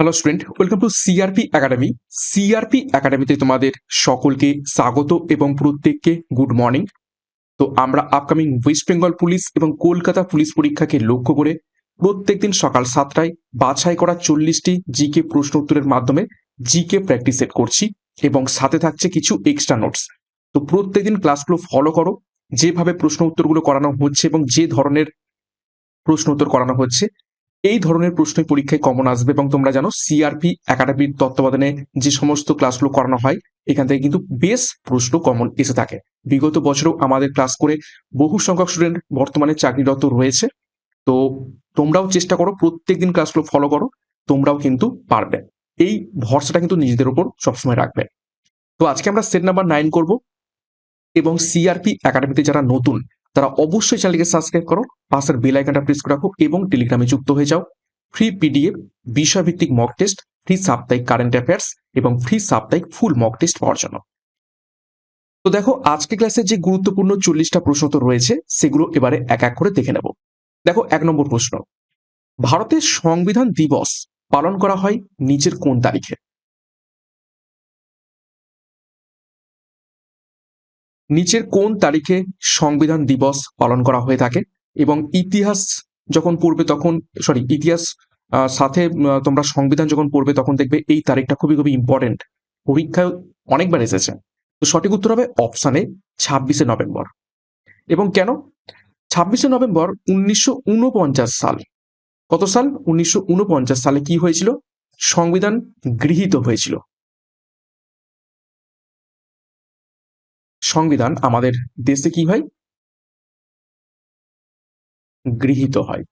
Hello student welcome to CRP academy CRP একাডেমিতে তোমাদের সকলকে স্বাগত এবং প্রত্যেককে গুড মর্নিং তো আমরা আপকামিং ওয়েস্ট বেঙ্গল পুলিশ এবং কলকাতা পুলিশ পরীক্ষাকে লক্ষ্য করে প্রত্যেকদিন সকাল সাতটায় বাছাই করা চল্লিশটি জিকে প্রশ্ন উত্তরের মাধ্যমে জিকে প্র্যাকটিস সেট করছি এবং সাথে থাকছে কিছু এক্সট্রা নোটস তো প্রত্যেকদিন ক্লাসগুলো ফলো করো। যেভাবে প্রশ্ন উত্তরগুলো করানো হচ্ছে এবং যে ধরনের প্রশ্ন উত্তর করানো হচ্ছে এই ধরনের প্রশ্নই পরীক্ষায় কমন আসবে এবং তোমরা জানো সিআরপি একাডেমির তত্ত্বাবধানে যে সমস্ত ক্লাসগুলো করানো হয়, এখান থেকে কিন্তু বেশ প্রশ্ন কমন এসে থাকে। বিগত বছরেও আমাদের ক্লাস করে বহু সংখ্যক স্টুডেন্ট বর্তমানে চাকরিরত রয়েছে। তো তোমরাও চেষ্টা করো প্রত্যেকদিন ক্লাসগুলো ফলো করো, তোমরাও কিন্তু পারবে। এই ভরসাটা কিন্তু নিজেদের উপর সবসময় রাখবে। তো আজকে আমরা সেট নাম্বার নাইন করব এবং সিআরপি একাডেমিতে যারা নতুন তারা অবশ্যই চ্যানেলকে সাবস্ক্রাইব করো, পাশের বেল আইকনটা প্রেস করে রাখো এবং টেলিগ্রামে যুক্ত হয়ে যাও। ফ্রি পিডিএফ বিষয়ভিত্তিক মক টেস্ট ফ্রি সাপ্তাহিক কারেন্ট অ্যাফেয়ার্স এবং ফ্রি সাপ্তাহিক ফুল মক টেস্ট পাওয়ার জন্য। তো দেখো আজকে ক্লাসে যে গুরুত্বপূর্ণ চল্লিশটা প্রশ্ন তো রয়েছে, সেগুলো এবারে এক এক করে দেখে নেব। দেখো, এক নম্বর প্রশ্ন। ভারতের সংবিধান দিবস পালন করা হয় নিচের কোন তারিখে? নিচের কোন তারিখে সংবিধান দিবস পালন করা হয়ে থাকে? এবং ইতিহাস যখন পড়বে তখন সরি ইতিহাস সাথে তোমরা সংবিধান যখন পড়বে তখন দেখবে এই তারিখটা খুবই খুবই ইম্পর্টেন্ট পরীক্ষায় অনেকবার এসেছে। তো সঠিক উত্তর হবে অপশানে ছাব্বিশে নভেম্বর। এবং কেন? ছাব্বিশে নভেম্বর উনিশশো উনপঞ্চাশ সাল। কত সাল? উনিশশো উনপঞ্চাশ সালে কি হয়েছিল? সংবিধান গৃহীত হয়েছিল। সংবিধান আমাদের দেশে কি হয়? গৃহীত হয়।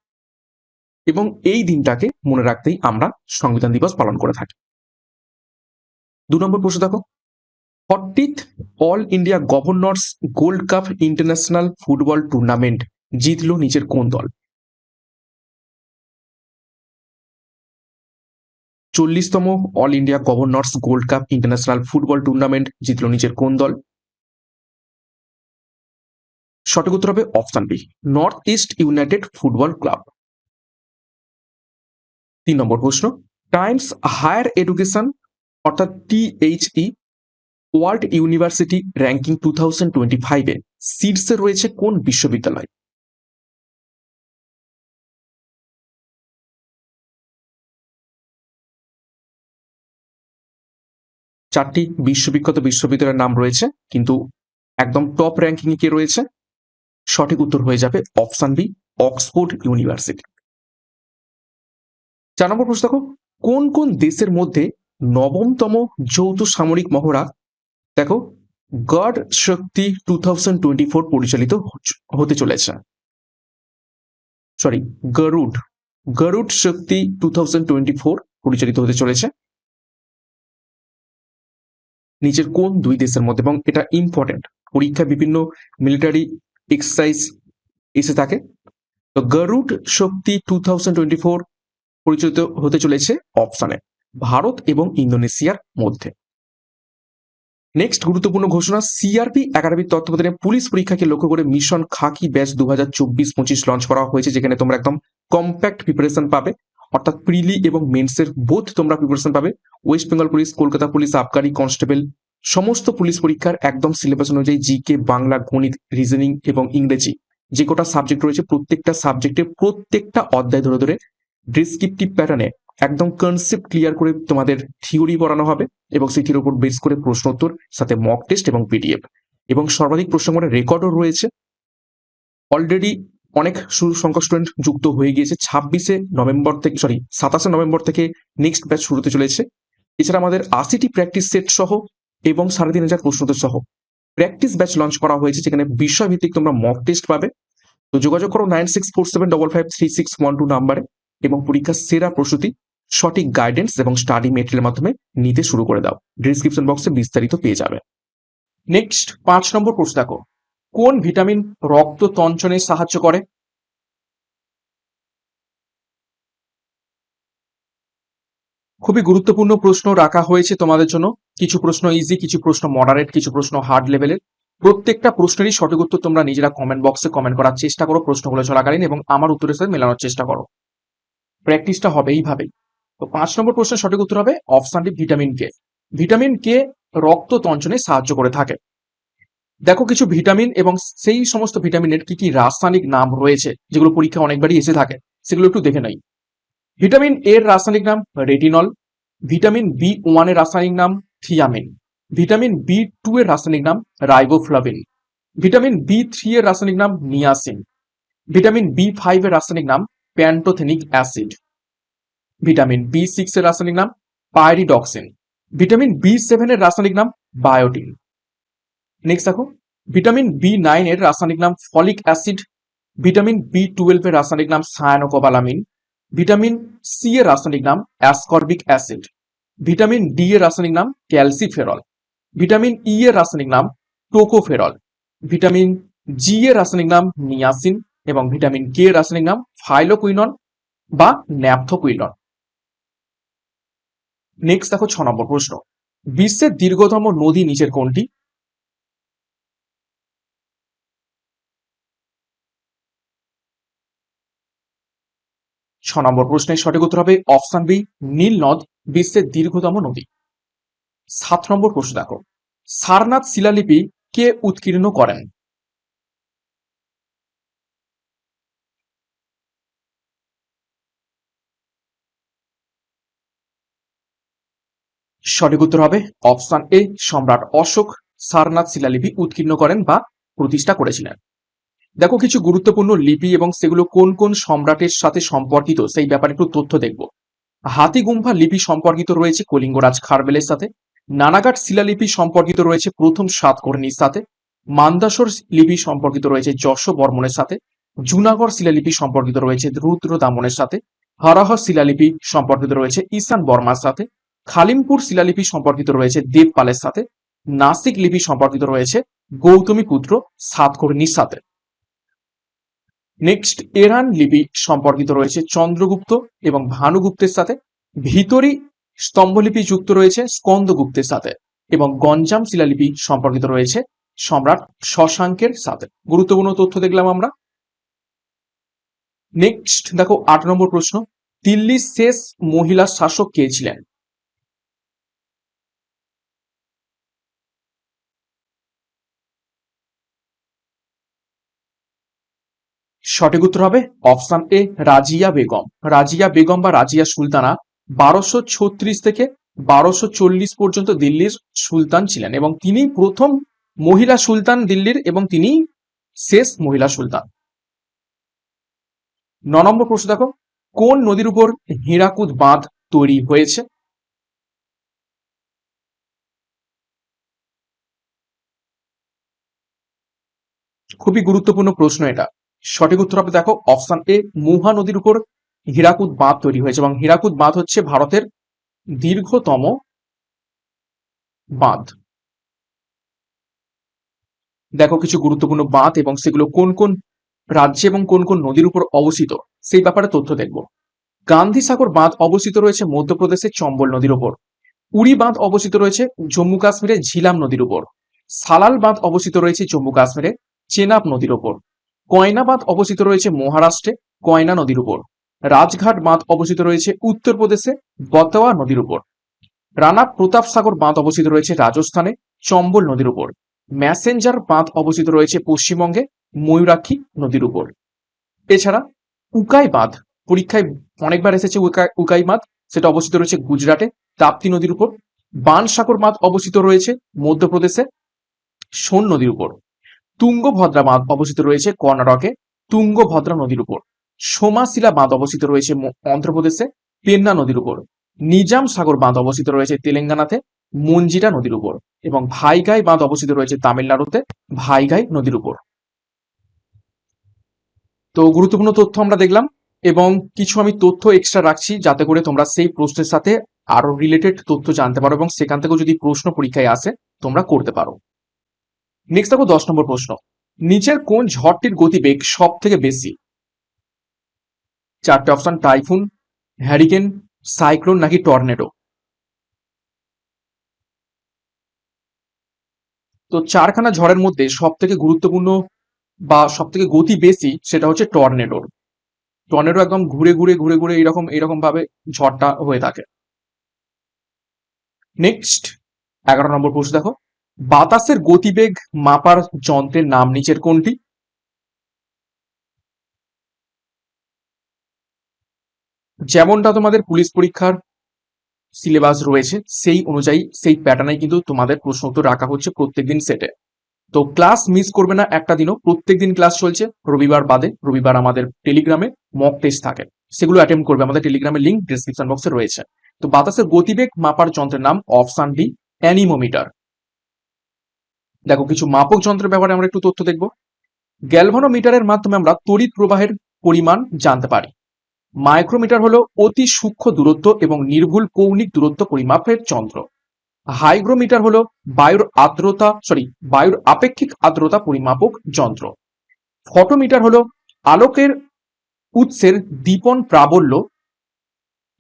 এবং এই দিনটাকে মনে রাখতেই আমরা সংবিধান দিবস পালন করে থাকি। দু নম্বর প্রশ্ন দেখো। Fortieth all India governors gold cup international football tournament জিতলো নিচের কোন দল? চল্লিশতম all India governors gold cup international football tournament জিতলো নিচের কোন দল? সঠিক উত্তর হবে option B north east united football club তিন নম্বর প্রশ্ন টাইমস হায়ার এডুকেশন অর্থাৎ THE world university ranking two thousand twenty ফাইভে সিডসে রয়েছে কোন বিশ্ববিদ্যালয়? চারটি বিশ্ববিখ্যাত বিশ্ববিদ্যালয়ের নাম রয়েছে, কিন্তু একদম টপ র্যাঙ্কিং এ কে রয়েছে? সঠিক উত্তর হয়ে যাবে অপশন বি অক্সফোর্ড ইউনিভার্সিটি চার নম্বর প্রশ্ন দেখো, কোন কোন দেশের মধ্যে নবমতম যৌথ সামরিক মহড়া, দেখো, গড শক্তি টু থাউজেন্ড টোয়েন্টি ফোর পরিচালিত হতে চলেছে। Sorry Garud Garud Shakti two thousand twenty four পরিচালিত হতে চলেছে। নিচের কোন দুই দেশের মধ্যে, এবং এটা ইম্পর্টেন্ট পরীক্ষা বিভিন্ন মিলিটারি এক্সারসাইজ এসে থাকে। তো গরুড শক্তি টু পরিচালিত হতে চলেছে অপশানে ভারত এবং ইন্দোনেশিয়ার মধ্যে। নেক্সট গুরুত্বপূর্ণ ঘোষণা সিআরপি একাডেমির তত্ত্বাবধানে পুলিশ পরীক্ষাকে লক্ষ্য করে মিশন খাকি ব্যাচ দু হাজার চব্বিশ পঁচিশ লঞ্চ করা হয়েছে, যেখানে তোমরা একদম কম্প্যাক্ট প্রিপারেশন পাবে। অর্থাৎ প্রিলি এবং মেন্সের বোধ তোমরা প্রিপারেশন পাবে। ওয়েস্ট বেঙ্গল পুলিশ কলকাতা পুলিশ আবগারি কনস্টেবল সমস্ত পুলিশ পরীক্ষার একদম সিলেবাস অনুযায়ী জিকে বাংলা, গণিত রিজনিং এবং ইংরেজি যে কটা সাবজেক্ট রয়েছে প্রত্যেকটা সাবজেক্টে প্রত্যেকটা অধ্যায় ধরে ধরে ডিসক্রিপটিভ প্যাটার্নে একদম কনসেপ্ট ক্লিয়ার করে তোমাদের থিওরি পড়ানো হবে এবং সেটির উপর বেস করে প্রশ্ন উত্তর, সাথে মক টেস্ট এবং পিডিএফ এবং সর্বাধিক প্রশ্ন করে রেকর্ডও রয়েছে। অলরেডি অনেক সংখ্যক স্টুডেন্ট যুক্ত হয়ে গিয়েছে। ছাব্বিশে নভেম্বর থেকে সরি সাতাশে নভেম্বর থেকে নেক্সট ব্যাচ শুরু হতে চলেছে। এছাড়া আমাদের আশিটি প্র্যাকটিস সেট সহ এবং সাড়ে তিন হাজার প্রশ্নোত্তর সহ। প্র্যাকটিস ব্যাচ লঞ্চ করা হয়েছে যেখানে বিষয়ভিত্তিক তোমরা মক টেস্ট পাবে। তো যোগাযোগ করো nine six four seven double five three six one two নাম্বারে এবং পরীক্ষার সেরা প্রস্তুতি, সঠিক গাইডেন্স এবং স্টাডি মেটেরিয়ালের মাধ্যমে নিতে শুরু করে দাও। ডিসক্রিপশন বক্সে বিস্তারিত পেয়ে যাবে। নেক্সট পাঁচ নম্বর প্রশ্ন দেখো। কোন ভিটামিন রক্ত তঞ্চনে সাহায্য করে? খুবই গুরুত্বপূর্ণ প্রশ্ন রাখা হয়েছে তোমাদের জন্য। কিছু প্রশ্ন ইজি কিছু প্রশ্ন মডারেট কিছু প্রশ্ন হার্ড লেভেলের প্রত্যেকটা প্রশ্নেরই সঠিক উত্তর তোমরা নিজেরা কমেন্ট বক্সে কমেন্ট করার চেষ্টা করো, প্রশ্নগুলো চলাকালীন এবং আমার উত্তরের সাথে মেলানোর চেষ্টা করো। প্র্যাকটিসটা হবে এইভাবেই। তো পাঁচ নম্বর প্রশ্নের সঠিক উত্তর হবে অপশনটি ভিটামিন কে ভিটামিন কে রক্ত তঞ্চনে সাহায্য করে থাকে। দেখো কিছু ভিটামিন এবং সেই সমস্ত ভিটামিনের কি কি রাসায়নিক নাম রয়েছে, যেগুলো পরীক্ষা অনেকবারই এসে থাকে, সেগুলো একটু দেখে নেই। ভিটামিন এর রাসায়নিক নাম রেটিনল ভিটামিন বি ওয়ানের রাসায়নিক নাম থিয়ামিন ভিটামিন বি টু এর রাসায়নিক নাম রাইবোফ্লাভিন ভিটামিন বি থ্রি এর রাসায়নিক নাম নিয়াসিন ভিটামিন বি ফাইভ এর রাসায়নিক নাম pantothenic acid vitamin B six এর রাসায়নিক নাম পাইরিডক্সিন ভিটামিন বি সেভেন এর রাসায়নিক নাম বায়োটিন নেক্সট দেখো, ভিটামিন বি নাইন এর রাসায়নিক নাম folic acid vitamin B twelve এর রাসায়নিক নাম সায়ানোকোবালামিন ভিটামিন সি এর রাসায়নিক নাম অ্যাসকর্বিক অ্যাসিড। ভিটামিন ডি এর রাসায়নিক নাম ক্যালসিফেরল। ভিটামিন ই এর রাসায়নিক নাম টোকোফেরল। ভিটামিন জি এর রাসায়নিক নাম নিয়াসিন এবং ভিটামিন কে এর রাসায়নিক নাম ফাইলোকুইনন বা ন্যাপথোকুইনন। নেক্সট দেখো ছ নম্বর প্রশ্ন। বিশ্বের দীর্ঘতম নদী নিচের কোনটি? ছ নম্বর প্রশ্নের সঠিক উত্তর হবে অপশন বি, নীল নদ, বিশ্বের দীর্ঘতম নদী। সাত নম্বর প্রশ্ন দেখো, সারনাথ শিলালিপি কে উৎকীর্ণ করেন? সঠিক উত্তর হবে অপশন এ, সম্রাট অশোক সারনাথ শিলালিপি উৎকীর্ণ করেন বা প্রতিষ্ঠা করেছিলেন। দেখো কিছু গুরুত্বপূর্ণ লিপি এবং সেগুলো কোন কোন সম্রাটের সাথে সম্পর্কিত, সেই ব্যাপারে একটু তথ্য দেখব। হাতিগুম্ফা লিপি সম্পর্কিত রয়েছে কলিঙ্গরাজ খারবেলের সাথে। নানাঘাট শিলালিপি সম্পর্কিত রয়েছে প্রথম সাতকর্ণীর সাথে। মান্দাসর লিপি সম্পর্কিত রয়েছে যশ বর্মনের সাথে। জুনাগড় শিলালিপি সম্পর্কিত রয়েছে রুদ্র দামনের সাথে। হরহ শিলালিপি সম্পর্কিত রয়েছে ঈশান বর্মার সাথে। খালিমপুর শিলালিপি সম্পর্কিত রয়েছে দেবপালের সাথে। নাসিক লিপি সম্পর্কিত রয়েছে গৌতমী পুত্র সাতকর্ণীর সাথে। নেক্সট এরান লিপি সম্পর্কিত রয়েছে চন্দ্রগুপ্ত এবং ভানুগুপ্তের সাথে। ভিতরি স্তম্ভলিপি যুক্ত রয়েছে স্কন্দগুপ্তের সাথে এবং গঞ্জাম শিলালিপি সম্পর্কিত রয়েছে সম্রাট শশাঙ্কের সাথে। গুরুত্বপূর্ণ তথ্য দেখলাম আমরা। নেক্সট দেখো, আট নম্বর প্রশ্ন। দিল্লির শেষ মহিলা শাসক কে ছিলেন? সঠিক উত্তর হবে অপশন এ, রাজিয়া বেগম। রাজিয়া বেগম বা রাজিয়া সুলতানা বারোশো ছত্রিশ থেকে বারোশো চল্লিশ পর্যন্ত দিল্লির সুলতান ছিলেন এবং তিনি প্রথম মহিলা সুলতান দিল্লির এবং তিনি শেষ মহিলা সুলতান। ন নম্বর প্রশ্ন দেখো, কোন নদীর উপর হীরাকুদ বাঁধ তৈরি হয়েছে? খুবই গুরুত্বপূর্ণ প্রশ্ন এটা। সঠিক উত্তর হবে দেখো, অপশন এ মুহা নদীর উপর হীরাকুদ বাঁধ তৈরি হয়েছে এবং হীরাকুদ বাঁধ হচ্ছে ভারতের দীর্ঘতম বাঁধ। দেখো কিছু গুরুত্বপূর্ণ বাঁধ এবং সেগুলো কোন কোন রাজ্যে এবং কোন কোন নদীর উপর অবস্থিত, সেই ব্যাপারে তথ্য দেখব। গান্ধী সাগর বাঁধ অবস্থিত রয়েছে মধ্যপ্রদেশের চম্বল নদীর উপর। উড়ি বাঁধ অবস্থিত রয়েছে জম্মু কাশ্মীরের ঝিলাম নদীর উপর। সালাল বাঁধ অবস্থিত রয়েছে জম্মু কাশ্মীরে চেনাব নদীর উপর। কয়না বাঁধ অবস্থিত রয়েছে মহারাষ্ট্রে, কয়না নদীর উপর। রাজঘাট বাঁধ অবস্থিত রয়েছে উত্তরপ্রদেশে, বতোয়া নদীর উপর। রানা প্রতাপ সাগর বাঁধ অবস্থিত রয়েছে রাজস্থানে, চম্বল নদীর উপর। ম্যাসেঞ্জার বাঁধ অবস্থিত রয়েছে পশ্চিমবঙ্গে, ময়ূরাক্ষী নদীর উপর। এছাড়া উকাই বাঁধ, পরীক্ষায় অনেকবার এসেছে উকাই উকাই বাঁধ, সেটা অবস্থিত রয়েছে গুজরাটে, তাপ্তি নদীর উপর। বানসাগর বাঁধ অবস্থিত রয়েছে মধ্যপ্রদেশে সোন নদীর উপর। তুঙ্গভদ্রা বাঁধ অবস্থিত রয়েছে কর্ণাটকে। তুঙ্গভদ্রা নদীর উপর। সোমাশিলা বাঁধ অবস্থিত রয়েছে অন্ধ্রপ্রদেশে। পেন্না নদীর উপর। নিজাম সাগর বাঁধ অবস্থিত রয়েছে তেলেঙ্গানাতে। মঞ্জিরা নদীর উপর। এবং ভাইগাই বাঁধ অবস্থিত রয়েছে তামিলনাড়ুতে। ভাইগাই নদীর উপর। তো গুরুত্বপূর্ণ তথ্য আমরা দেখলাম এবং কিছু আমি তথ্য এক্সট্রা রাখছি যাতে করে তোমরা সেই প্রশ্নের সাথে আরও রিলেটেড তথ্য জানতে পারো এবং সেখান থেকেও যদি প্রশ্ন পরীক্ষায় আসে তোমরা করতে পারো। নেক্সট দেখো দশ নম্বর প্রশ্ন। নিচের কোন ঝড়টির গতিবেগ সব থেকে বেশি? চারটে অপশন টাইফুন হ্যারিকেন সাইক্লোন নাকি টর্নেডো তো চারখানা ঝড়ের মধ্যে সব থেকে গুরুত্বপূর্ণ বা সব থেকে গতি বেশি সেটা হচ্ছে টর্নেডোর টর্নেডো একদম ঘুরে ঘুরে ঘুরে ঘুরে এরকম এরকম ভাবে ঝড়টা হয়ে থাকে। নেক্সট এগারো নম্বর প্রশ্ন দেখো। বাতাসের গতিবেগ মাপার যন্ত্রের নাম নিচের কোনটি? যেমনটা তোমাদের পুলিশ পরীক্ষার সিলেবাস রয়েছে, সেই অনুযায়ী সেই প্যাটার্নে কিন্তু তোমাদের প্রশ্ন উত্তর রাখা হচ্ছে প্রত্যেকদিন সেটে তো ক্লাস মিস করবে না একটা দিনও, প্রত্যেকদিন ক্লাস চলছে, রবিবার বাদে, রবিবার আমাদের টেলিগ্রামে মক টেস্ট থাকে। সেগুলো অ্যাটেম্প করবে, আমাদের টেলিগ্রামের লিঙ্ক ডিসক্রিপশন বক্সে রয়েছে। তো বাতাসের গতিবেগ মাপার যন্ত্রের নাম অপশান ডি অ্যানিমোমিটার দেখো, কিছু মাপক যন্ত্রের ব্যাপারে আমরা একটু তথ্য দেখব। গ্যালভানোমিটারের মাধ্যমে আমরা তড়িৎ প্রবাহের পরিমাণ জানতে পারি। মাইক্রোমিটার হলো অতি সূক্ষ্ম দূরত্ব এবং নির্ভুল কৌণিক দূরত্ব পরিমাপের যন্ত্র। হাইগ্রোমিটার হলো বায়ুর আর্দ্রতা সরি বায়ুর আপেক্ষিক আর্দ্রতা পরিমাপক যন্ত্র। ফটোমিটার হলো আলোকের উৎসের দীপন প্রাবল্য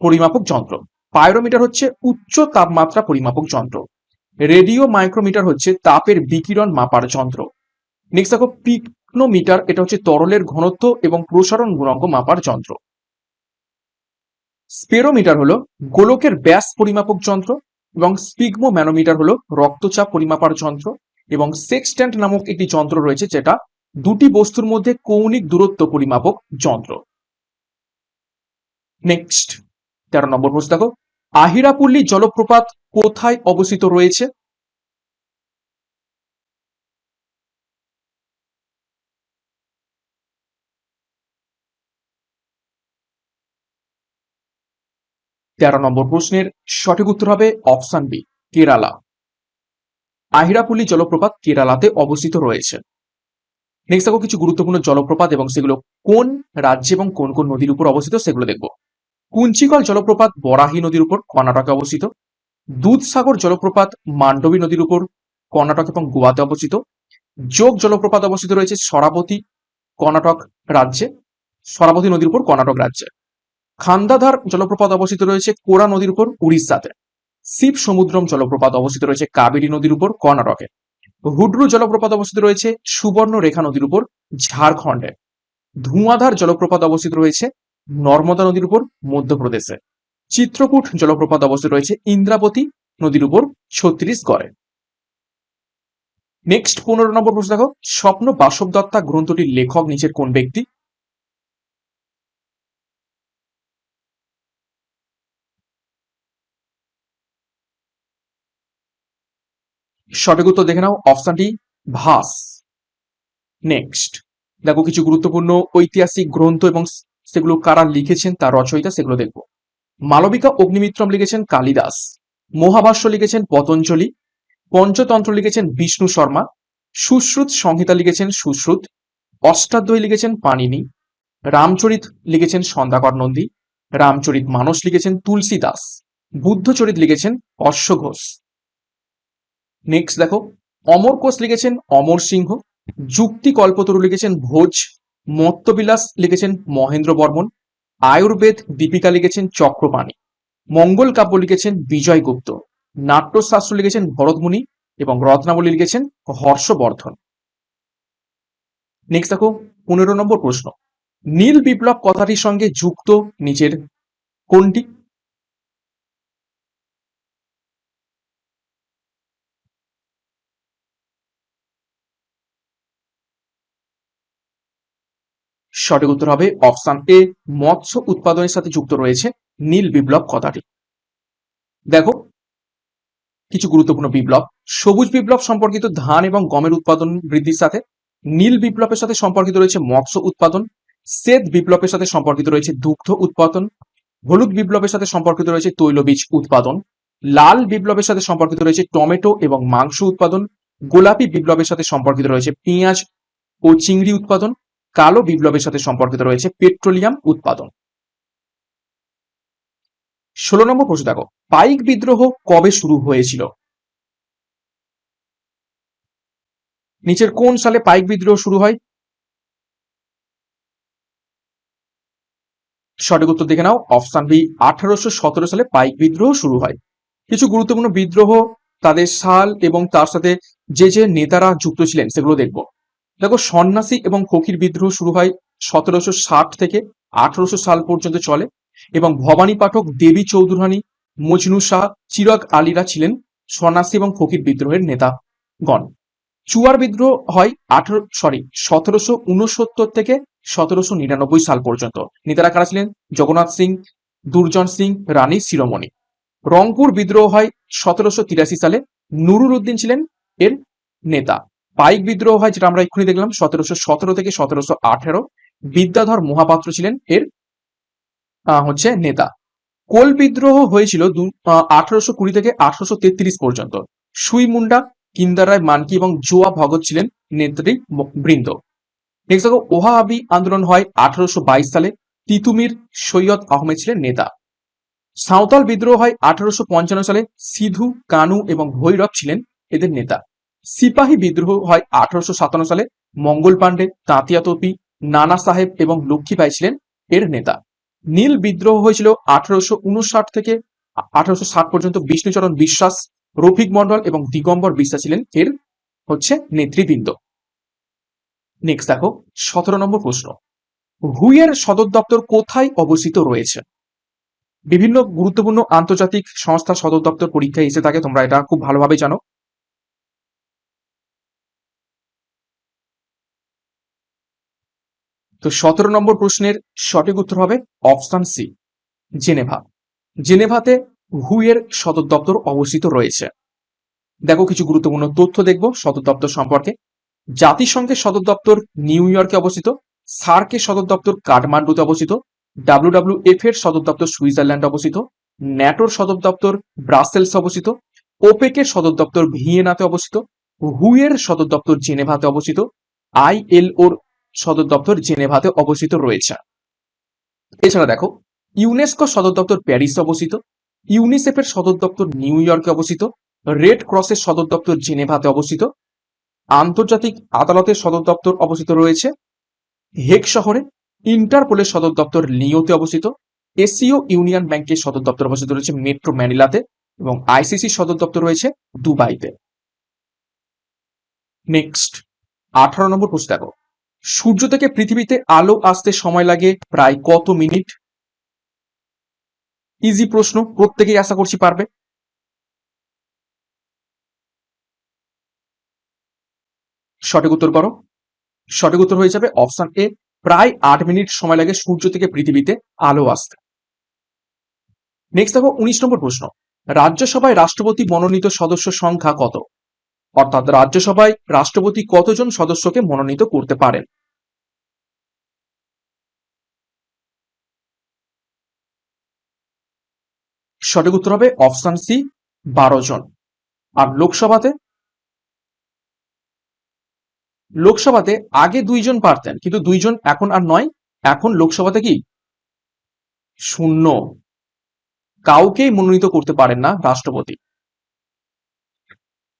পরিমাপক যন্ত্র। পাইরোমিটার হচ্ছে উচ্চ তাপমাত্রা পরিমাপক যন্ত্র। রেডিও মাইক্রোমিটার হচ্ছে তাপের বিকিরণ মাপার যন্ত্র। নেক্সট দেখো, পিকনোমিটার, এটা হচ্ছে তরলের ঘনত্ব এবং প্রসারণ গুণাঙ্ক মাপার যন্ত্র। স্পেরোমিটার হলো গোলকের ব্যাস পরিমাপক যন্ত্র এবং স্পিগমো ম্যানোমিটার হলো রক্তচাপ পরিমাপার যন্ত্র এবং সেক্সট্যান্ট নামক একটি যন্ত্র রয়েছে যেটা দুটি বস্তুর মধ্যে কৌণিক দূরত্ব পরিমাপক যন্ত্র। নেক্সট তেরো নম্বর প্রশ্ন দেখো আহিরাপল্লী জলপ্রপাত কোথায় অবস্থিত রয়েছে? তেরো নম্বর প্রশ্নের সঠিক উত্তর হবে অপশন বি, কেরালা। আহিরাপল্লী জলপ্রপাত কেরালাতে অবস্থিত রয়েছে। নেক্সট দেখো, কিছু গুরুত্বপূর্ণ জলপ্রপাত এবং সেগুলো কোন রাজ্যে এবং কোন কোন নদীর উপর অবস্থিত সেগুলো দেখব। কুঞ্চিকল জলপ্রপাত বরাহি নদীর উপর কর্ণাটকে অবস্থিত। দুধসাগর জলপ্রপাত মান্ডবী নদীর উপর কর্ণাটক এবং গোয়াতে অবস্থিত। যোগ জলপ্রপাত অবস্থিত রয়েছে সরাবতী কর্ণাটক রাজ্যে সরাবতী নদীর উপর কর্ণাটক রাজ্যে। খান্দাধার জলপ্রপাত অবস্থিত রয়েছে কোরা নদীর উপর উড়িষ্যাতে। শিব সমুদ্রম জলপ্রপাত অবস্থিত রয়েছে কাবেরী নদীর উপর কর্ণাটকে। হুড্রু জলপ্রপাত অবস্থিত রয়েছে সুবর্ণ রেখা নদীর উপর ঝাড়খণ্ডে। ধুঁয়াধার জলপ্রপাত অবস্থিত রয়েছে নর্মদা নদীর উপর মধ্যপ্রদেশে। চিত্রকূট জলপ্রপাত অবস্থিত রয়েছে ইন্দ্রাবতী নদীর উপর ছত্তিশগড়ে। নেক্সট পনেরো নম্বর প্রশ্ন দেখো। স্বপ্ন বাসব দত্তা গ্রন্থটির লেখক নিচের কোন ব্যক্তি? সঠিক উত্তর দেখে নাও অপশনটি ভাস। নেক্সট দেখো, কিছু গুরুত্বপূর্ণ ঐতিহাসিক গ্রন্থ এবং সেগুলো কারা লিখেছেন, তার রচয়িতা সেগুলো দেখব। মালবিকা অগ্নিমিত্রম লিখেছেন কালিদাস। মহাভাষ্য লিখেছেন পতঞ্জলি। পঞ্চতন্ত্র লিখেছেন বিষ্ণু শর্মা। সুশ্রুত সংহিতা লিখেছেন সুশ্রুত। অষ্টাধ্যায়ী লিখেছেন পানিনি রামচরিত লিখেছেন সন্ধ্যাকর নন্দী। রামচরিত মানস লিখেছেন তুলসী দাস বুদ্ধচরিত লিখেছেন অশ্ব ঘোষ নেক্সট দেখো, অমর কোষ লিখেছেন অমর সিংহ। যুক্তি কল্পতরু লিখেছেন ভোজ। মত্তবিলাস লিখেছেন মহেন্দ্র বর্মন, আয়ুর্বেদ দীপিকা লিখেছেন চক্রপাণি, মঙ্গল কাব্য লিখেছেন বিজয় গুপ্ত, নাট্যশাস্ত্র লিখেছেন ভরতমুনি এবং রত্নাবলী লিখেছেন হর্ষবর্ধন। নেক্সট দেখো, পনেরো নম্বর প্রশ্ন। নীল বিপ্লব কথাটির সঙ্গে যুক্ত নিচের কোনটি? সঠিক উত্তর হবে অপশন এ, মৎস্য উৎপাদনের সাথে যুক্ত রয়েছে নীল বিপ্লব কথাটি। দেখো, কিছু গুরুত্বপূর্ণ বিপ্লব। সবুজ বিপ্লব সম্পর্কিত ধান এবং গমের উৎপাদন বৃদ্ধির সাথে, নীল বিপ্লবের সাথে সম্পর্কিত রয়েছে মৎস্য উৎপাদন, শ্বেত বিপ্লবের সাথে সম্পর্কিত রয়েছে দুগ্ধ উৎপাদন, হলুদ বিপ্লবের সাথে সম্পর্কিত রয়েছে তৈলবীজ উৎপাদন, লাল বিপ্লবের সাথে সম্পর্কিত রয়েছে টমেটো এবং মাংস উৎপাদন, গোলাপি বিপ্লবের সাথে সম্পর্কিত রয়েছে পেঁয়াজ ও চিংড়ি উৎপাদন কালো বিপ্লবের সাথে সম্পর্কিত রয়েছে পেট্রোলিয়াম উৎপাদন। ষোলো নম্বর প্রশ্ন দেখো পাইক বিদ্রোহ কবে শুরু হয়েছিল? নিচের কোন সালে পাইক বিদ্রোহ শুরু হয়? সঠিক উত্তর দেখে নাও, অপশন বি, আঠারোশো সতেরো সালে পাইক বিদ্রোহ শুরু হয়। কিছু গুরুত্বপূর্ণ বিদ্রোহ তাদের সাল এবং তার সাথে যে যে নেতারা যুক্ত ছিলেন সেগুলো দেখব। দেখো সন্ন্যাসী এবং ফকির বিদ্রোহ শুরু হয় সতেরোশো ষাট থেকে আঠারোশো সাল পর্যন্ত চলে এবং ভবানী পাঠক দেবী চৌধুরানী, মজনু শাহ, চিরাগ আলীরা ছিলেন সন্ন্যাসী এবং ফকির বিদ্রোহের নেতা গণ চুয়ার বিদ্রোহ হয় আঠারো সরি সতেরোশো উনসত্তর থেকে সতেরোশো নিরানব্বই সাল পর্যন্ত। নেতারা কারা ছিলেন? জগন্নাথ সিং, দুর্জন সিং, রানী শিরোমণি। রংপুর বিদ্রোহ হয় সতেরোশো তিরাশি সালে। নুরুল উদ্দিন ছিলেন এর নেতা। পাইক বিদ্রোহ হয়, যেটা আমরা এক্ষুনি দেখলাম, সতেরোশো সতেরো থেকে সতেরোশো আঠেরো। বিদ্যাধর মহাপাত্র ছিলেন এর হচ্ছে নেতা। কোল বিদ্রোহ হয়েছিল আঠারোশো কুড়ি থেকে আঠারোশো তেত্রিশ পর্যন্ত। সুই মুন্ডা, কিন্দার রায় মানকি এবং জোয়া ভগৎ ছিলেন নেত্রী বৃন্দ। নেক্সট দেখো, ওহাবি আন্দোলন হয় আঠারোশো বাইশ সালে। তিতুমির সৈয়দ আহমেদ ছিলেন নেতা। সাঁওতাল বিদ্রোহ হয় আঠারোশো পঞ্চান্ন সালে। সিধু, কানু এবং ভৈরব ছিলেন এদের নেতা। সিপাহী বিদ্রোহ হয় আঠারোশো সাতান্ন সালে। মঙ্গল পাণ্ডে, তাঁতিয়া তোপি, নানা সাহেব এবং লক্ষ্মীবাই ছিলেন এর নেতা। নীল বিদ্রোহ হয়েছিল আঠারোশো উনষাট থেকে আঠারোশো ষাট পর্যন্ত বিষ্ণুচরণ বিশ্বাস, রফিক মন্ডল এবং দিগম্বর বিশ্বাস ছিলেন এর হচ্ছে নেতৃবৃন্দ। নেক্সট দেখো, সতেরো নম্বর প্রশ্ন। হুইয়ের সদর দপ্তর কোথায় অবস্থিত রয়েছে? বিভিন্ন গুরুত্বপূর্ণ আন্তর্জাতিক সংস্থা সদর দপ্তর পরীক্ষায় এসে থাকে, তোমরা এটা খুব ভালোভাবে জানো। তো সতেরো নম্বর প্রশ্নের সঠিক উত্তর হবে অপশন সি, জেনেভা। জেনেভাতে হুইয়ের সদর দপ্তর অবস্থিত রয়েছে। দেখো কিছু গুরুত্বপূর্ণ তথ্য দেখব সদর দপ্তর সম্পর্কে। জাতিসংঘের সদর দপ্তর নিউ ইয়র্কে অবস্থিত, সার্কের সদর দপ্তর কাঠমান্ডুতে অবস্থিত ডাব্লিউডাব্লিউএফ এর সদর দপ্তর সুইজারল্যান্ডে অবস্থিত, ন্যাটোর সদর দপ্তর ব্রাসেলস অবস্থিত, ওপেকের সদর দপ্তর ভিয়েনাতে অবস্থিত হুইয়ের সদর দপ্তর জেনেভাতে অবস্থিত, আইএলওর সদর দপ্তর জেনেভাতে অবস্থিত রয়েছে। এছাড়া দেখো, ইউনেস্কো সদর দপ্তর প্যারিসে অবস্থিত, ইউনিসেফের সদর দপ্তর নিউ ইয়র্কে অবস্থিত, রেড ক্রসের সদর দপ্তর জেনেভাতে অবস্থিত, আন্তর্জাতিক আদালতের সদর দপ্তর অবস্থিত রয়েছে, হেগ শহরে ইন্টারপোলের সদর দপ্তর লিওতে অবস্থিত এসিও ইউনিয়ন ব্যাংকের সদর দপ্তর অবস্থিত রয়েছে মেট্রো ম্যানিলাতে এবং আইসিসি সদর দপ্তর রয়েছে দুবাইতে। নেক্সট আঠারো নম্বর প্রশ্ন দেখো। সূর্য থেকে পৃথিবীতে আলো আসতে সময় লাগে প্রায় কত মিনিট? ইজি প্রশ্ন, প্রত্যেকেই আশা করছি পারবে। সঠিক উত্তর করো। সঠিক উত্তর হয়ে যাবে অপশন এ প্রায় আট মিনিট সময় লাগে সূর্য থেকে পৃথিবীতে আলো আসতে। নেক্সট দেখো, উনিশ নম্বর প্রশ্ন। রাজ্যসভায় রাষ্ট্রপতি মনোনীত সদস্য সংখ্যা কত? অর্থাৎ রাজ্যসভায় রাষ্ট্রপতি কতজন সদস্যকে মনোনীত করতে পারেন? সঠিক উত্তর হবে অপশন সি, বারো জন। আর লোকসভাতে? লোকসভাতে আগে দুইজন পারতেন, কিন্তু দুইজন এখন আর নয়। এখন লোকসভাতে কি? শূন্য। কাউকেই মনোনীত করতে পারেন না রাষ্ট্রপতি।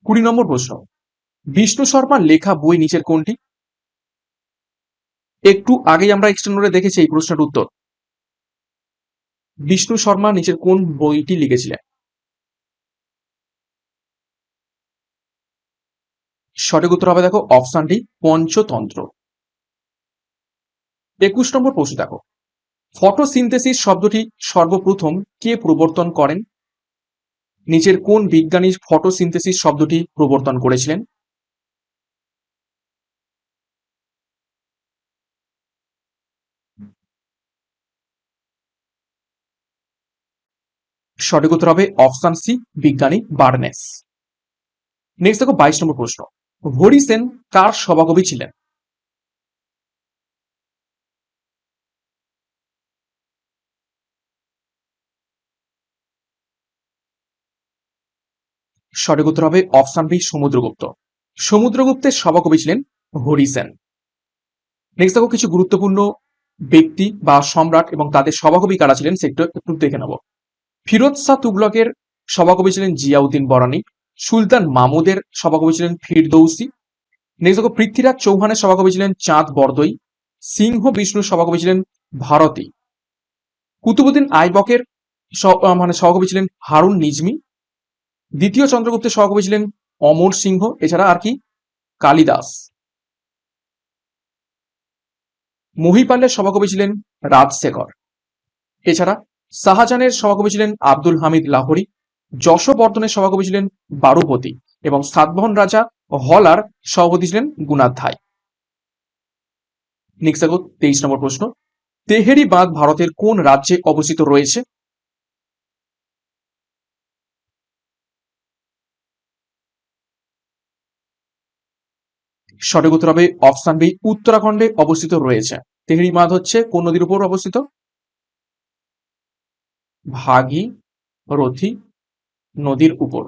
কুড়ি নম্বর প্রশ্ন। বিষ্ণু শর্মার লেখা বই নিচের কোনটি? একটু আগেই আমরা এক্সটেন্ডরে দেখেছি এই প্রশ্নের উত্তর। বিষ্ণু শর্মা নিচের কোন বইটি লিখেছিলেন? সঠিক উত্তর হবে দেখো অপশনটি পঞ্চতন্ত্র। একুশ নম্বর প্রশ্ন দেখো। ফটোসিনথেসিস শব্দটি সর্বপ্রথম কে প্রবর্তন করেন? নিচের কোন বিজ্ঞানী ফটোসিনথেসিস শব্দটি প্রবর্তন করেছিলেন? সঠিক উত্তর হবে অপশন সি, বিজ্ঞানী বার্নেস। নেক্সট দেখো বাইশ নম্বর প্রশ্ন। হরি সেন কার সভাকবি ছিলেন? সঠিক উত্তর হবে অপশন বি, সমুদ্রগুপ্ত। সমুদ্রগুপ্তের সভাকবি ছিলেন হরি সেন নেক্সট দেখো, কিছু গুরুত্বপূর্ণ ব্যক্তি বা সম্রাট এবং তাদের সভাকবি কারা ছিলেন সেটা একটু দেখে নেব। ফিরোজ শাহ তুগলকের সভাকবি ছিলেন জিয়াউদ্দিন বরানি, সুলতান মামুদের সভাকবি ছিলেন ফিরদৌসি। নেক্সট দেখো, পৃথ্বীরাজ চৌহানের সভাকবি ছিলেন চাঁদ বরদই, সিংহ বিষ্ণুর সভাকবি ছিলেন ভারতী। কুতুবুদ্দিন আইবকের মানে সভাকবি ছিলেন হারুন নিজমি দ্বিতীয় চন্দ্রগুপ্তের সভাকবি ছিলেন অমর সিংহ, এছাড়া আর কি? কালিদাস। মহিপালের সভাকবি ছিলেন রাজশেখর। এছাড়া শাহজাহানের সভাকবি ছিলেন আব্দুল হামিদ লাহোরি। যশবর্ধনের সভাকবি ছিলেন বারুপতি এবং সাতবাহন রাজা হলার সভাপতি ছিলেন গুণাধ্যায় নেক্সট দেখো, তেইশ নম্বর প্রশ্ন। তেহেরি বাঁধ ভারতের কোন রাজ্যে অবস্থিত রয়েছে? সঠিক উত্তর হবে অপশন বি, উত্তরাখণ্ডে অবস্থিত রয়েছে। তেহরি বাঁধ হচ্ছে কোন নদীর উপর অবস্থিত? ভাগী, রথি নদীর উপর।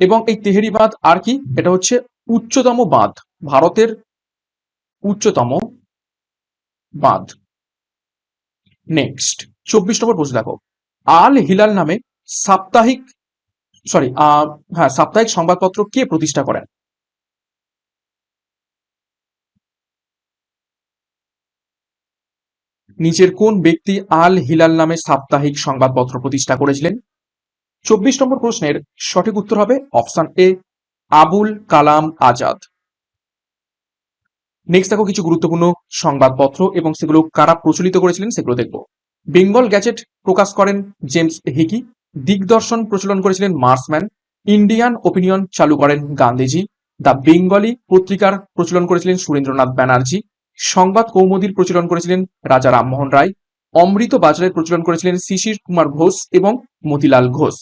এবং এই তেহরি বাঁধ আর কি? এটা হচ্ছে উচ্চতম বাঁধ, ভারতের উচ্চতম বাঁধ। নেক্সট চব্বিশ নম্বর প্রশ্ন দেখো। আল হিলাল নামে সাপ্তাহিক সরি হ্যাঁ সাপ্তাহিক সংবাদপত্র কে প্রতিষ্ঠা করেন? নিচের কোন ব্যক্তি আল হিলাল নামে সাপ্তাহিক সংবাদপত্র প্রতিষ্ঠা করেছিলেন? চব্বিশ নম্বর প্রশ্নের সঠিক উত্তর হবে option A, Abul Kalam Azad. Next দেখো কিছু গুরুত্বপূর্ণ সংবাদপত্র এবং সেগুলো কারা প্রচলিত করেছিলেন সেগুলো দেখব। বেঙ্গল গ্যাজেট প্রকাশ করেন জেমস হিকি, দিগদর্শন প্রচলন করেছিলেন মার্সম্যান, ইন্ডিয়ান ওপিনিয়ন চালু করেন গান্ধীজি, দ্য বেঙ্গলি পত্রিকার প্রচলন করেছিলেন সুরেন্দ্রনাথ ব্যানার্জি সংবাদ কৌমুদীর প্রচলন করেছিলেন রাজা রামমোহন রায়, অমৃত বাজারের প্রচলন করেছিলেন শিশির কুমার ঘোষ এবং মতিলাল ঘোষ।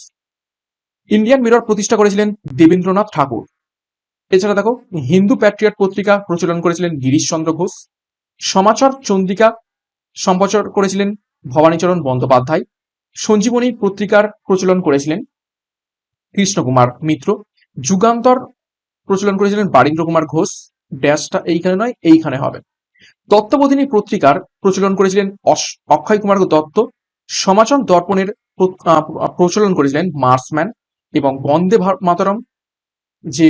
ইন্ডিয়ান মিরর প্রতিষ্ঠা করেছিলেন দেবেন্দ্রনাথ ঠাকুর। এছাড়া দেখো, হিন্দু প্যাট্রিয়ট পত্রিকা প্রচলন করেছিলেন গিরিশচন্দ্র ঘোষ। সমাচার চন্দ্রিকা সম্প্রচার করেছিলেন ভবানীচরণ বন্দ্যোপাধ্যায়। সঞ্জীবনী পত্রিকার প্রচলন করেছিলেন কৃষ্ণকুমার মিত্র। যুগান্তর প্রচলন করেছিলেন বারীন্দ্র কুমার ঘোষ। ড্যাশটা এইখানে নয়, এইখানে হবে। তত্ত্ববোধিনী পত্রিকার প্রচলন করেছিলেন অক্ষয় কুমার দত্ত সমাচন দর্পণের প্রচলন করেছিলেন মার্সম্যান এবং বন্দে মাতরম যে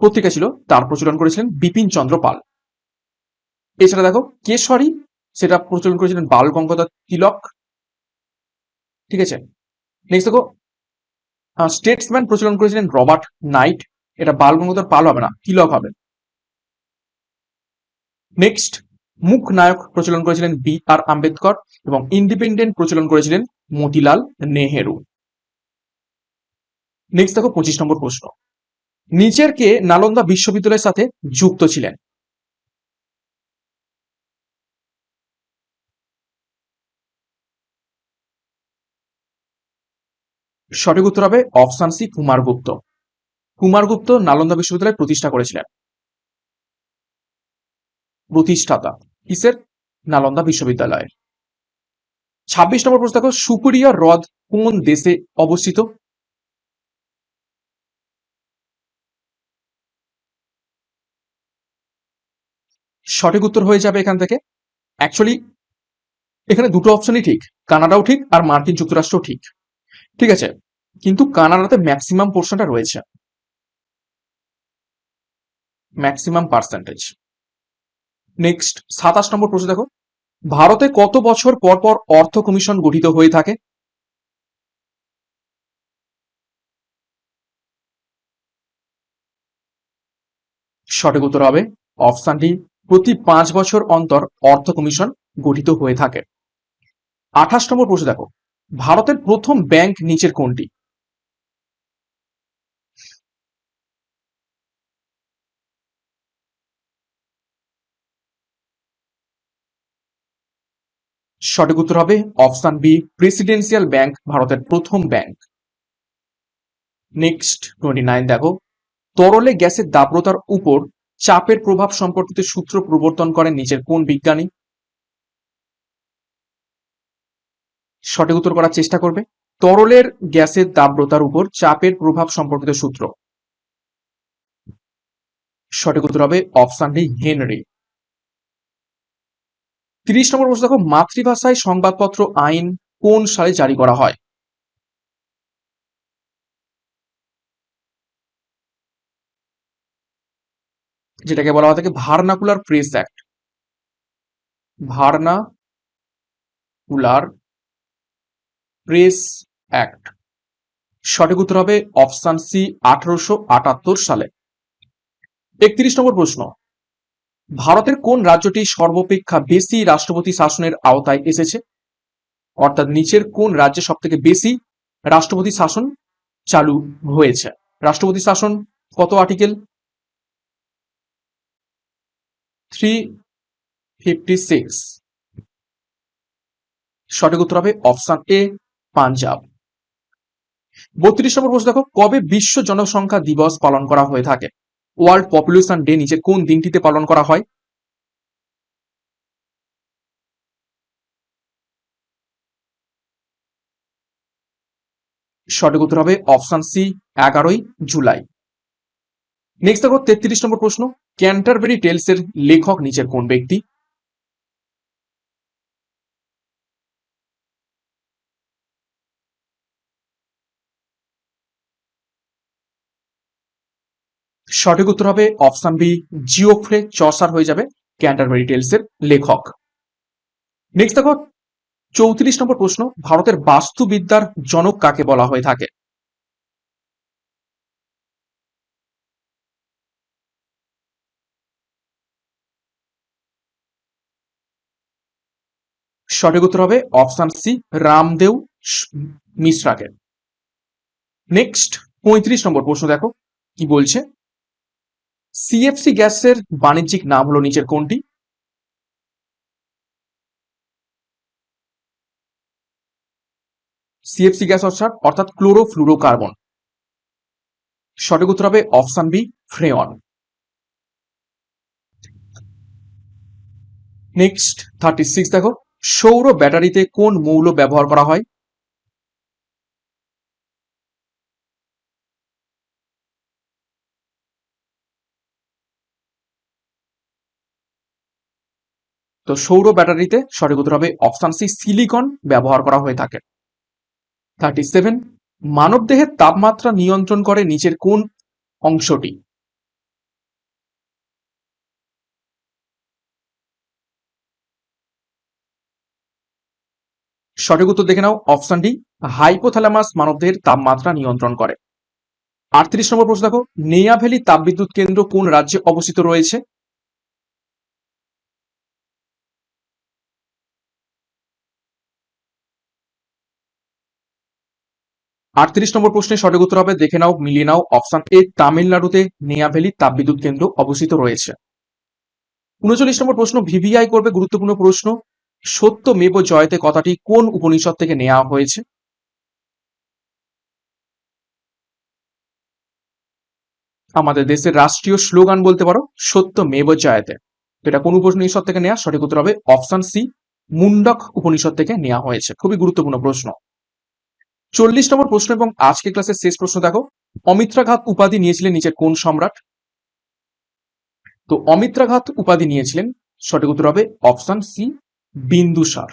পত্রিকা ছিল তার প্রচলন করেছিলেন বিপিন চন্দ্র পাল। এছাড়া দেখো কেশরী, সেটা প্রচলন করেছিলেন বাল গঙ্গাধর তিলক। ঠিক আছে? নেক্সট দেখো স্টেটসম্যান প্রচলন করেছিলেন রবার্ট নাইট। এটা বাল গঙ্গাধর পাল হবে না, তিলক হবে। নেক্সট মুখ নায়ক প্রচলন করেছিলেন বি আর আম্বেদকর এবং ইন্ডিপেন্ডেন্ট প্রচলন করেছিলেন মতিলাল নেহেরু। নেক্সট দেখো পঁচিশ নম্বর প্রশ্ন। নিচের কে নালন্দা বিশ্ববিদ্যালয়ের সাথে যুক্ত ছিলেন। সঠিক উত্তর হবে অপশন সি কুমারগুপ্ত কুমারগুপ্ত নালন্দা বিশ্ববিদ্যালয় প্রতিষ্ঠা করেছিলেন। প্রতিষ্ঠাতা। কিসের নালন্দা বিশ্ববিদ্যালয়ের। ছাব্বিশ নম্বর প্রশ্ন দেখো, সুপুরিয়া হ্রদ কোন দেশে অবস্থিত? সঠিক উত্তর হয়ে যাবে এখান থেকে। অ্যাকচুয়ালি এখানে দুটো অপশনই ঠিক, কানাডাও ঠিক আর মার্কিন যুক্তরাষ্ট্রও ঠিক। ঠিক আছে, কিন্তু কানাডাতে ম্যাক্সিমাম পোর্শনটা রয়েছে। ম্যাক্সিমাম পার্সেন্টেজ নেক্সট সাতাশ নম্বর প্রশ্ন দেখো। ভারতে কত বছর পর পর অর্থ কমিশন গঠিত হয়ে থাকে? সঠিক উত্তর হবে অপশন ডি প্রতি পাঁচ বছর অন্তর অর্থ কমিশন গঠিত হয়ে থাকে। আঠাশ নম্বর প্রশ্ন দেখো, ভারতের প্রথম ব্যাংক নিচের কোনটি? সঠিক উত্তর হবে অপশন বি প্রেসিডেন্সিয়াল ব্যাংক ভারতের প্রথম ব্যাংক নেক্সট টোয়েন্টি নাইন দেখো। তরলে গ্যাসের দাব্রতার উপর চাপের প্রভাব সম্পর্কিত সূত্র প্রবর্তন করেন নিচের কোন বিজ্ঞানী? সঠিক উত্তর করার চেষ্টা করবে। তরলের গ্যাসের দাব্রতার উপর চাপের প্রভাব সম্পর্কিত সূত্র। সঠিক উত্তর হবে অপশন ডি, হেনরি। তিরিশ নম্বর প্রশ্ন দেখো, মাতৃভাষায় সংবাদপত্র, আইন কোন সালে জারি করা হয়? যেটাকে বলা হয় থাকে vernacular press act. Vernacular press act. সঠিক উত্তর হবে অপশান সি, আঠারোশো আটাত্তর সালে। একত্রিশ নম্বর প্রশ্ন ভারতের কোন রাজ্যটি সর্বাপেক্ষা বেশি রাষ্ট্রপতি শাসনের আওতায় এসেছে? অর্থাৎ নিচের কোন রাজ্যে সব থেকে বেশি রাষ্ট্রপতি শাসন চালু হয়েছে? রাষ্ট্রপতি শাসন কত আর্টিকেল থ্রি ফিফটি সিক্স সঠিক উত্তর হবে অপশন এ পাঞ্জাব বত্রিশ নম্বর প্রশ্ন দেখো, কবে বিশ্ব জনসংখ্যা দিবস পালন করা হয়ে থাকে? ওয়ার্ল্ড পপুলেশন ডে নিচে কোন দিনটিতে পালন করা হয়? সঠিক উত্তর হবে অপশন সি এগারোই জুলাই। নেক্সট দেখো তেত্রিশ নম্বর প্রশ্ন। ক্যান্টারবেরি টেলস এর লেখক নিচের কোন ব্যক্তি? সঠিক উত্তর হবে অপশন বি, জিওফ্রে চসার হয়ে যাবে ক্যান্টারবেরি টেলস এর লেখক। নেক্সট দেখো, চৌত্রিশ নম্বর প্রশ্ন, ভারতের বাস্তুবিদ্যার জনক কাকে বলা হয়ে থাকে? সঠিক উত্তর হবে অপশন সি রামদেও মিশ্রাকে। নেক্সট পঁয়ত্রিশ নম্বর প্রশ্ন দেখো, কি বলছে? সিএফসি গ্যাসের বাণিজ্যিক নাম হলো নিচের কোনটি? সিএফসি গ্যাস অর্থাৎ অর্থাৎ ক্লোরোফ্লুরোকার্বন। সঠিক উত্তর হবে option B, freon. Next, thirty six দেখো। সৌর ব্যাটারিতে কোন মৌল ব্যবহার করা হয়? তো সৌর ব্যাটারিতে সঠিক উত্তর হবে অপশন সি, সিলিকন ব্যবহার করা হয়ে থাকে। থার্টি সেভেন মানব দেহের তাপমাত্রা নিয়ন্ত্রণ করে নিচের কোন অংশটি? সঠিক উত্তর দেখে নাও, অপশন ডি, হাইপোথ্যালামাস মানবদেহের তাপমাত্রা নিয়ন্ত্রণ করে। আটত্রিশ নম্বর প্রশ্ন দেখো নেয়াভ্যালি তাপবিদ্যুৎ কেন্দ্র কোন রাজ্যে অবস্থিত রয়েছে? আটত্রিশ নম্বর প্রশ্নের সঠিক উত্তর হবে, দেখে নাও, মিলিয়ে নাও অপশন এ তামিলনাড়ুতে নেয়াভ্যালি তাপবিদ্যুৎ কেন্দ্র অবস্থিত রয়েছে। উনচল্লিশ নম্বর প্রশ্ন, ভিভিআই করবে গুরুত্বপূর্ণ প্রশ্ন, সত্য মেব জয়তে কথাটি কোন উপনিষদ থেকে নেওয়া হয়েছে? আমাদের দেশের রাষ্ট্রীয় স্লোগান বলতে পারো, সত্য মেব জয়তে। এটা কোন উপনিষদ থেকে নেওয়া সঠিক উত্তর হবে অপশন সি মুন্ডক উপনিষদ থেকে নেওয়া হয়েছে। খুবই গুরুত্বপূর্ণ প্রশ্ন। চল্লিশ নম্বর প্রশ্ন এবং আজকে ক্লাসের শেষ প্রশ্ন দেখো। অমিত্রাঘাত উপাধি নিয়েছিলেন নিচের কোন সম্রাট? তো অমিত্রাঘাত উপাধি নিয়েছিলেন, সঠিক উত্তর হবে অপশন সি বিন্দুসার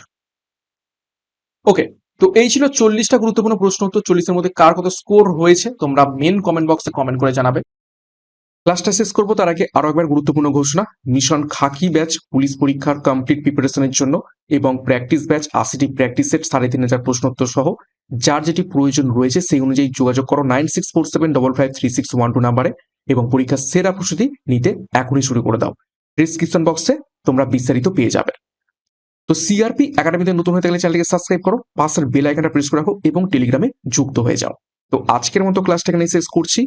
ওকে তো এই ছিল চল্লিশটা গুরুত্বপূর্ণ প্রশ্ন উত্তর। চল্লিশের মধ্যে কার কত স্কোর হয়েছে, তোমরা মেন কমেন্ট বক্সে কমেন্ট করে জানাবে। ক্লাসটা শেষ করব, তার আগে আরও একবার গুরুত্বপূর্ণ ঘোষণা। মিশন খাকি ব্যাচ পুলিশ পরীক্ষার কমপ্লিট প্রিপারেশনের জন্য এবং প্র্যাকটিস ব্যাচ আশিটি প্র্যাকটিস সেট সাড়ে তিন হাজার প্রশ্নোত্তর সহ যার যেটি প্রয়োজন রয়েছে, সেই অনুযায়ী যোগাযোগ করো nine six four seven double five three six one two নাম্বারে এবং পরীক্ষার সেরা প্রস্তুতি নিতে এখনই শুরু করে দাও। ডিসক্রিপশন বক্সে তোমরা বিস্তারিত পেয়ে যাবে। তো সিআরপি একাডেমিতে নতুন হয়ে থাকলে চ্যানেলকে সাবস্ক্রাইব করো পাশের বেল আইকনটা প্রেস করে রাখো এবং টেলিগ্রামে যুক্ত হয়ে যাও। তো আজকের মতো ক্লাসটা এখানে শেষ করছি।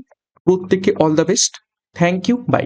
প্রত্যেককে all the best thank you by